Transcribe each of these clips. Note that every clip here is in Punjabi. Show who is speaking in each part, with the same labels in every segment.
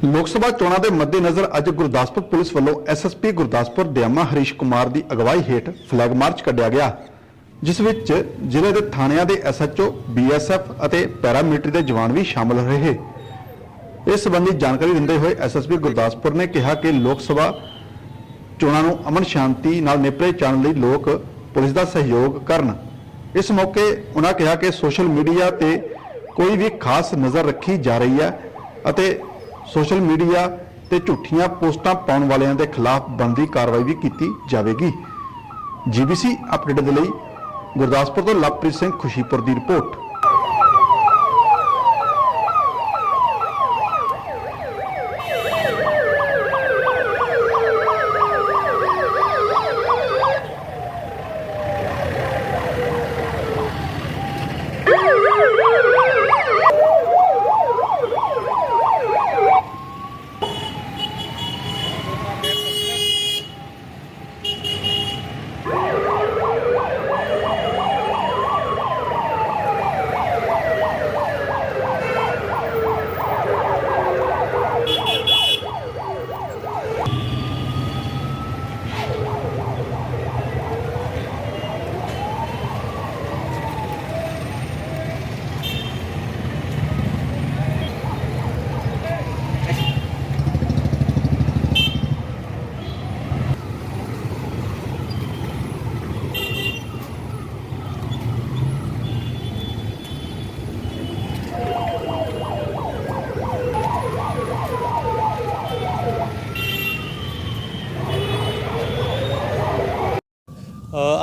Speaker 1: ਲੋਕ ਸਭਾ ਚੋਣਾਂ ਦੇ ਮੱਦੇਨਜ਼ਰ ਅੱਜ ਗੁਰਦਾਸਪੁਰ ਪੁਲਿਸ ਵੱਲੋਂ ਐਸਐਸਪੀ ਗੁਰਦਾਸਪੁਰ ਦਿਆਮਾ ਹਰੀਸ਼ ਕੁਮਾਰ ਦੀ ਅਗਵਾਈ ਹੇਠ ਫਲੈਗ ਮਾਰਚ ਕੱਢਿਆ ਗਿਆ, ਜਿਸ ਵਿੱਚ ਜ਼ਿਲ੍ਹੇ ਦੇ ਥਾਣਿਆਂ ਦੇ ਐਸਐਚਓ ਬੀਐਸਐਫ ਅਤੇ ਪੈਰਾਮਿਲਟਰੀ ਦੇ ਜਵਾਨ ਵੀ ਸ਼ਾਮਲ ਰਹੇ। ਇਸ ਸੰਬੰਧੀ ਜਾਣਕਾਰੀ ਦਿੰਦੇ ਹੋਏ ਐਸਐਸਪੀ ਗੁਰਦਾਸਪੁਰ ਨੇ ਕਿਹਾ ਕਿ ਲੋਕ ਸਭਾ ਚੋਣਾਂ ਨੂੰ ਅਮਨ ਸ਼ਾਂਤੀ ਨਾਲ ਨਿਪਰੇ ਚਾਣ ਲਈ ਲੋਕ ਪੁਲਿਸ ਦਾ ਸਹਿਯੋਗ ਕਰਨ। ਇਸ ਮੌਕੇ ਉਹਨਾਂ ਕਿਹਾ ਕਿ ਸੋਸ਼ਲ ਮੀਡੀਆ ਤੇ ਕੋਈ ਵੀ ਖਾਸ ਨਜ਼ਰ ਰੱਖੀ ਜਾ ਰਹੀ ਹੈ ਅਤੇ ਸੋਸ਼ਲ ਮੀਡੀਆ ਤੇ ਝੂਠੀਆਂ ਪੋਸਟਾਂ ਪਾਉਣ ਵਾਲਿਆਂ ਦੇ ਖਿਲਾਫ ਬਣਦੀ ਕਾਰਵਾਈ ਵੀ ਕੀਤੀ ਜਾਵੇਗੀ। ਜੀਬੀਸੀ ਅਪਡੇਟ ਦੇ ਲਈ ਗੁਰਦਾਸਪੁਰ ਤੋਂ ਲਵਪ੍ਰੀਤ ਸਿੰਘ ਖੁਸ਼ੀਪੁਰ ਦੀ ਰਿਪੋਰਟ।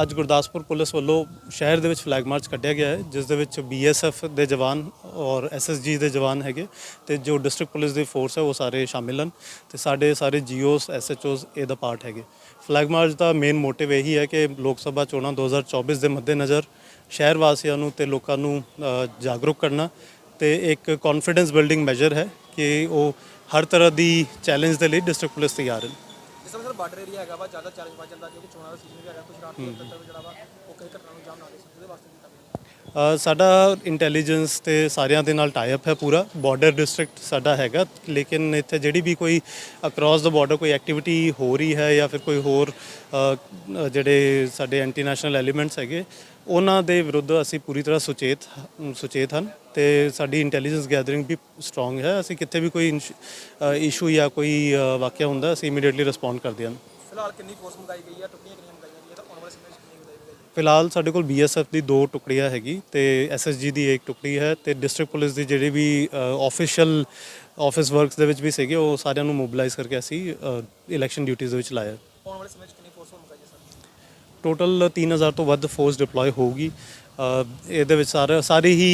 Speaker 2: ਅੱਜ ਗੁਰਦਾਸਪੁਰ ਪੁਲਿਸ ਵੱਲੋਂ ਸ਼ਹਿਰ ਦੇ ਵਿੱਚ ਫਲੈਗ ਮਾਰਚ ਕੱਢਿਆ ਗਿਆ ਹੈ, ਜਿਸ ਦੇ ਵਿੱਚ ਬੀਐਸਐਫ ਦੇ ਜਵਾਨ ਔਰ ਐਸਐਸਜੀ ਦੇ ਜਵਾਨ ਹੈਗੇ ਤੇ ਜੋ ਡਿਸਟ੍ਰਿਕਟ ਪੁਲਿਸ ਦੀ ਫੋਰਸ ਹੈ ਉਹ ਸਾਰੇ ਸ਼ਾਮਿਲ ਹਨ ਤੇ ਸਾਡੇ ਸਾਰੇ ਜੀਓਸ ਐਸਐਚਓਸ ਇਹਦਾ ਪਾਰਟ ਹੈਗੇ। ਫਲੈਗ ਮਾਰਚ ਦਾ ਮੇਨ ਮੋਟਿਵ ਇਹੀ ਹੈ ਕਿ ਲੋਕ ਸਭਾ ਚੋਣਾਂ 2024 ਦੇ ਮੱਦੇਨਜ਼ਰ ਸ਼ਹਿਰ ਵਾਸੀਆਂ ਨੂੰ ਤੇ ਲੋਕਾਂ ਨੂੰ ਜਾਗਰੂਕ ਕਰਨਾ ਤੇ ਇੱਕ ਕੌਨਫੀਡੈਂਸ ਬਿਲਡਿੰਗ ਮੈਜਰ ਹੈ ਕਿ ਉਹ ਹਰ ਤਰ੍ਹਾਂ ਦੀ ਚੈਲੰਜ ਦੇ ਲਈ ਡਿਸਟ੍ਰਿਕਟ ਪੁਲਿਸ ਤਿਆਰ ਹੈ।
Speaker 3: ਤਰ੍ਹਾਂ ਸਰ ਬਾਰਡਰ ਏਰੀਆ ਹੈਗਾ ਵਾ ਜ਼ਿਆਦਾ ਚੈਲੰਜ ਵੱਧ ਜਾਂਦਾ ਕਿਉਂਕਿ ਚੋਣਾਂ ਦਾ ਸੀਜ਼ਨ ਵੀ ਹੈਗਾ ਕੁਝ ਰਾਤ ਨੂੰ ਤੱਕ ਜਿਹੜਾ ਵਾ ਉਹ ਕਈ ਘਟਨਾ ਨੂੰ ਜਾਮ ਨਾ ਦੇ ਸਕਦੇ ਉਹਦੇ ਵਾਸਤੇ
Speaker 2: ਸਾਡਾ ਇੰਟੈਲੀਜੈਂਸ ਤੇ ਸਾਰਿਆਂ ਦੇ ਨਾਲ ਟਾਈ ਅਪ ਹੈ ਪੂਰਾ। ਬਾਰਡਰ ਡਿਸਟ੍ਰਿਕਟ ਸਾਡਾ ਹੈਗਾ। ਲੇਕਿਨ ਇੱਥੇ ਜਿਹੜੀ ਵੀ ਕੋਈ ਅਕ੍ਰੋਸ ਦਾ ਬਾਰਡਰ ਕੋਈ ਐਕਟੀਵਿਟੀ ਹੋ ਰਹੀ ਹੈ ਜਾਂ ਫਿਰ ਕੋਈ ਹੋਰ ਜਿਹੜੇ ਸਾਡੇ ਐਂਟੀ ਨੈਸ਼ਨਲ ਐਲੀਮੈਂਟਸ ਹੈਗੇ, ਉਹਨਾਂ ਦੇ ਵਿਰੁੱਧ ਅਸੀਂ ਪੂਰੀ ਤਰ੍ਹਾਂ ਸੁਚੇਤ ਸੁਚੇਤ ਹਨ ਤੇ ਸਾਡੀ ਇੰਟੈਲੀਜੈਂਸ ਗੈਦਰਿੰਗ ਵੀ ਸਟਰੋਂਗ ਹੈ। ਅਸੀਂ ਕਿਤੇ ਵੀ ਕੋਈ ਇਸ਼ੂ ਜਾਂ ਕੋਈ ਵਾਕਿਆ ਹੁੰਦਾ, ਅਸੀਂ ਇਮੀਡੀਏਟਲੀ ਰਿਸਪੌਂਡ ਕਰਦੇ ਹਾਂ
Speaker 3: ਫਿਲਹਾਲ ਕਿੰਨੀ ਫੋਰਸ ਮੰਗਾਈ ਗਈ ਹੈ? ਟੁਕੜੀਆਂ ਕਿੰਨੀਆਂ ਮੰਗਾਈਆਂ ਗਈਆਂ ਤਾਂ ਆਉਣ ਵਾਲੇ ਸਮੇਂ ਵਿੱਚ ਕਿੰਨੀ ਮੰਗਾਈ ਗਈ
Speaker 2: ਫਿਲਹਾਲ ਸਾਡੇ ਕੋਲ ਬੀਐਸਐਫ ਦੀ ਦੋ ਟੁਕੜੀਆਂ ਹੈਗੀ ਤੇ ਐਸਐਸਜੀ ਦੀ ਇੱਕ ਟੁਕੜੀ ਹੈ ਤੇ ਡਿਸਟ੍ਰਿਕਟ ਪੁਲਿਸ ਦੀ ਜਿਹੜੀ ਵੀ ਆਫੀਸ਼ੀਅਲ ਆਫਿਸ ਵਰਕਸ ਦੇ ਵਿੱਚ ਵੀ ਸੀਗੇ ਉਹ ਸਾਰਿਆਂ ਨੂੰ ਮੋਬਿਲਾਈਜ਼ ਕਰਕੇ ਅਸੀਂ ਇਲੈਕਸ਼ਨ ਡਿਊਟੀਆਂ ਦੇ ਵਿੱਚ ਲਾਇਆ।
Speaker 3: ਆਉਣ ਵਾਲੇ ਸਮੇਂ ਕਿੰਨੀ ਫੋਰਸ ਸਰ?
Speaker 2: ਟੋਟਲ 3000 ਤੋਂ ਵੱਧ ਫੋਰਸ ਡਿਪਲੋਏ ਹੋਊਗੀ। ਇਹਦੇ ਵਿੱਚ ਸਾਰੇ ਸਾਰੇ ਹੀ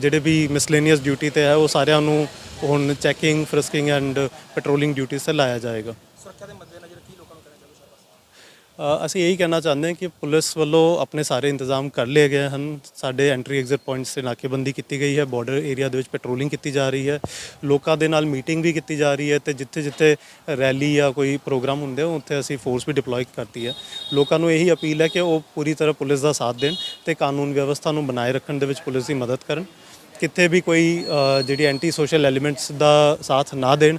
Speaker 2: ਜਿਹੜੇ ਵੀ ਮਿਸਲੇਨੀਅਸ ਡਿਊਟੀ ਤੇ ਹੈ ਉਹ ਸਾਰਿਆਂ ਨੂੰ ਹੁਣ checking frisking and patrolling duties ਤੇ ਲਾਇਆ ਜਾਏਗਾ।
Speaker 3: ਸੁਰੱਖਿਆ ਦੇ ਮੱਦੇਨਜ਼ਰ ਕੀ ਲੋਕਾਂ ਨੂੰ ਕਰਨਾ ਚਾਹੀਦਾ ਸਰ ਬਸ
Speaker 2: ਅ, ਅਸੀਂ ਇਹੀ ਕਹਿਣਾ ਚਾਹੁੰਦੇ ਹਾਂ ਕਿ ਪੁਲਿਸ ਵੱਲੋਂ ਆਪਣੇ ਸਾਰੇ ਇੰਤਜ਼ਾਮ ਕਰ ਲਏ ਗਏ ਹਨ। ਸਾਡੇ ਐਂਟਰੀ ਐਗਜ਼ਿਟ ਪੁਆਇੰਟਸ ਤੇ ਨਾਕੇਬੰਦੀ ਕੀਤੀ ਗਈ ਹੈ ਬਾਰਡਰ ਏਰੀਆ ਦੇ ਵਿੱਚ ਪੈਟਰੋਲਿੰਗ ਕੀਤੀ ਜਾ ਰਹੀ ਹੈ। ਲੋਕਾਂ ਦੇ ਨਾਲ ਮੀਟਿੰਗ ਵੀ ਕੀਤੀ ਜਾ ਰਹੀ ਹੈ ਤੇ ਜਿੱਥੇ ਜਿੱਥੇ ਰੈਲੀ ਜਾਂ ਕੋਈ ਪ੍ਰੋਗਰਾਮ ਹੁੰਦੇ ਹੋ ਉੱਥੇ ਅਸੀਂ ਫੋਰਸ ਵੀ ਡਿਪਲੋਏ ਕਰਤੀ ਹੈ। ਲੋਕਾਂ ਨੂੰ ਇਹੀ ਅਪੀਲ ਹੈ ਕਿ ਉਹ ਪੂਰੀ ਤਰ੍ਹਾਂ ਪੁਲਿਸ ਦਾ ਸਾਥ ਦੇਣ ਤੇ ਕਾਨੂੰਨ ਵਿਵਸਥਾ ਨੂੰ ਬਣਾਏ ਰੱਖਣ ਦੇ ਵਿੱਚ ਪੁਲਿਸ ਦੀ ਮਦਦ ਕਰਨ। ਕਿਤੇ ਵੀ ਕੋਈ ਜਿਹੜੀ ਐਂਟੀ ਸੋਸ਼ਲ ਐਲੀਮੈਂਟਸ ਦਾ ਸਾਥ ਨਾ ਦੇਣ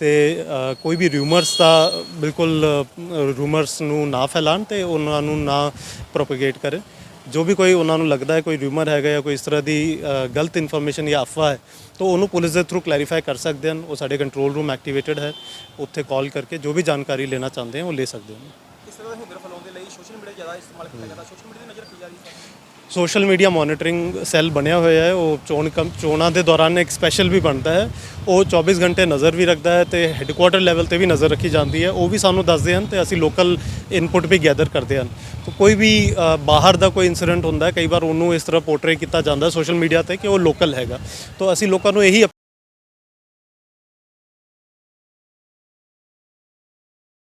Speaker 2: ਤੇ ਕੋਈ ਵੀ ਰਿਊਮਰਸ ਦਾ ਬਿਲਕੁਲ ਰੂਮਰਸ ਨੂੰ ਨਾ ਫੈਲਾਣ ਤੇ ਉਹਨਾਂ ਨੂੰ ਨਾ ਪ੍ਰੋਪਗੇਟ ਕਰੇ ਜੋ ਵੀ ਕੋਈ ਉਹਨਾਂ ਨੂੰ ਲੱਗਦਾ ਹੈ, ਕੋਈ ਰਿਊਮਰ ਹੈਗਾ ਜਾਂ ਕੋਈ ਇਸ ਤਰ੍ਹਾਂ ਦੀ ਗਲਤ ਇਨਫੋਰਮੇਸ਼ਨ ਜਾਂ ਅਫਵਾਹ ਹੈ, ਤਾਂ ਉਹਨੂੰ ਪੁਲਿਸ ਦੇ ਥਰੂ ਕਲੈਰੀਫਾਈ ਕਰ ਸਕਦੇ ਹਨ। ਉਹ ਸਾਡੇ ਕੰਟਰੋਲ ਰੂਮ ਐਕਟੀਵੇਟਡ ਹੈ। ਉੱਥੇ ਕਾਲ ਕਰਕੇ ਜੋ ਵੀ ਜਾਣਕਾਰੀ ਲੈਣਾ ਚਾਹੁੰਦੇ ਹਨ ਉਹ ਲੈ ਸਕਦੇ ਹਨ।
Speaker 3: ਇਸ ਤਰ੍ਹਾਂ ਦੇ ਹੁੰਦਰ ਫੈਲਾਉਣ ਦੇ ਲਈ ਸੋਸ਼ਲ ਮੀਡੀਆ ਜ਼ਿਆਦਾ ਇਸਤੇਮਾਲ ਕੀਤਾ ਜਾਂਦਾ। ਸੋਸ਼ਲ ਮੀਡੀਆ ਦੀ ਨਜ਼ਰ ਰੱਖੀ ਜਾ ਰਹੀ ਹੈ।
Speaker 2: ਸੋਸ਼ਲ ਮੀਡੀਆ ਮੋਨੀਟਰਿੰਗ ਸੈੱਲ ਬਣਿਆ ਹੋਇਆ ਹੈ। ਉਹ ਚੋਣ ਕਮ ਚੋਣਾਂ ਦੇ ਦੌਰਾਨ ਇੱਕ ਸਪੈਸ਼ਲ ਵੀ ਬਣਦਾ ਹੈ। ਉਹ 24 ਘੰਟੇ ਨਜ਼ਰ ਵੀ ਰੱਖਦਾ ਹੈ ਤੇ ਹੈੱਡਕੁਆਟਰ ਲੈਵਲ ਤੇ ਵੀ ਨਜ਼ਰ ਰੱਖੀ ਜਾਂਦੀ ਹੈ। ਉਹ ਵੀ ਸਾਨੂੰ ਦੱਸਦੇ ਹਨ ਤੇ ਅਸੀਂ ਲੋਕਲ ਇਨਪੁਟ ਵੀ ਗੈਦਰ ਕਰਦੇ ਹਨ। ਕੋਈ ਵੀ ਬਾਹਰ ਦਾ ਕੋਈ ਇਨਸੀਡੈਂਟ ਹੁੰਦਾ ਕਈ ਵਾਰ ਉਹਨੂੰ ਇਸ ਤਰ੍ਹਾਂ ਪੋਰਟਰੇ ਕੀਤਾ ਜਾਂਦਾ ਸੋਸ਼ਲ ਮੀਡੀਆ ਤੇ ਕਿ ਉਹ ਲੋਕਲ ਹੈਗਾ। ਤਾਂ ਅਸੀਂ ਲੋਕਾਂ ਨੂੰ ਇਹੀ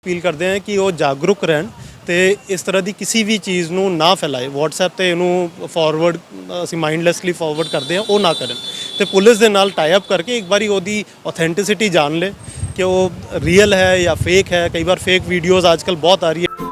Speaker 2: ਅਪੀਲ ਕਰਦੇ ਹਾਂ ਕਿ ਉਹ ਜਾਗਰੂਕ ਰਹਿਣ ਤੇ ਇਸ ਤਰ੍ਹਾਂ ਦੀ ਕਿਸੇ ਵੀ ਚੀਜ਼ ਨੂੰ ਨਾ ਫੈਲਾਏ। WhatsApp ਤੇ ਇਹਨੂੰ ਫਾਰਵਰਡ ਅਸੀਂ ਮਾਈਂਡਲੈਸਲੀ ਫਾਰਵਰਡ ਕਰਦੇ ਹਾਂ, ਉਹ ਨਾ ਕਰਨ। ਤੇ ਪੁਲਿਸ ਦੇ ਨਾਲ ਟਾਈ ਅਪ ਕਰਕੇ ਇੱਕ ਵਾਰੀ ਉਹਦੀ ਆਥੈਂਟਿਸਿਟੀ ਜਾਣ ਲੈ ਕਿ ਉਹ ਰੀਅਲ ਹੈ ਜਾਂ ਫੇਕ ਹੈ। ਕਈ ਵਾਰ ਫੇਕ ਵੀਡੀਓਜ਼ ਅੱਜਕੱਲ ਬਹੁਤ ਆ ਰਹੀ ਹੈ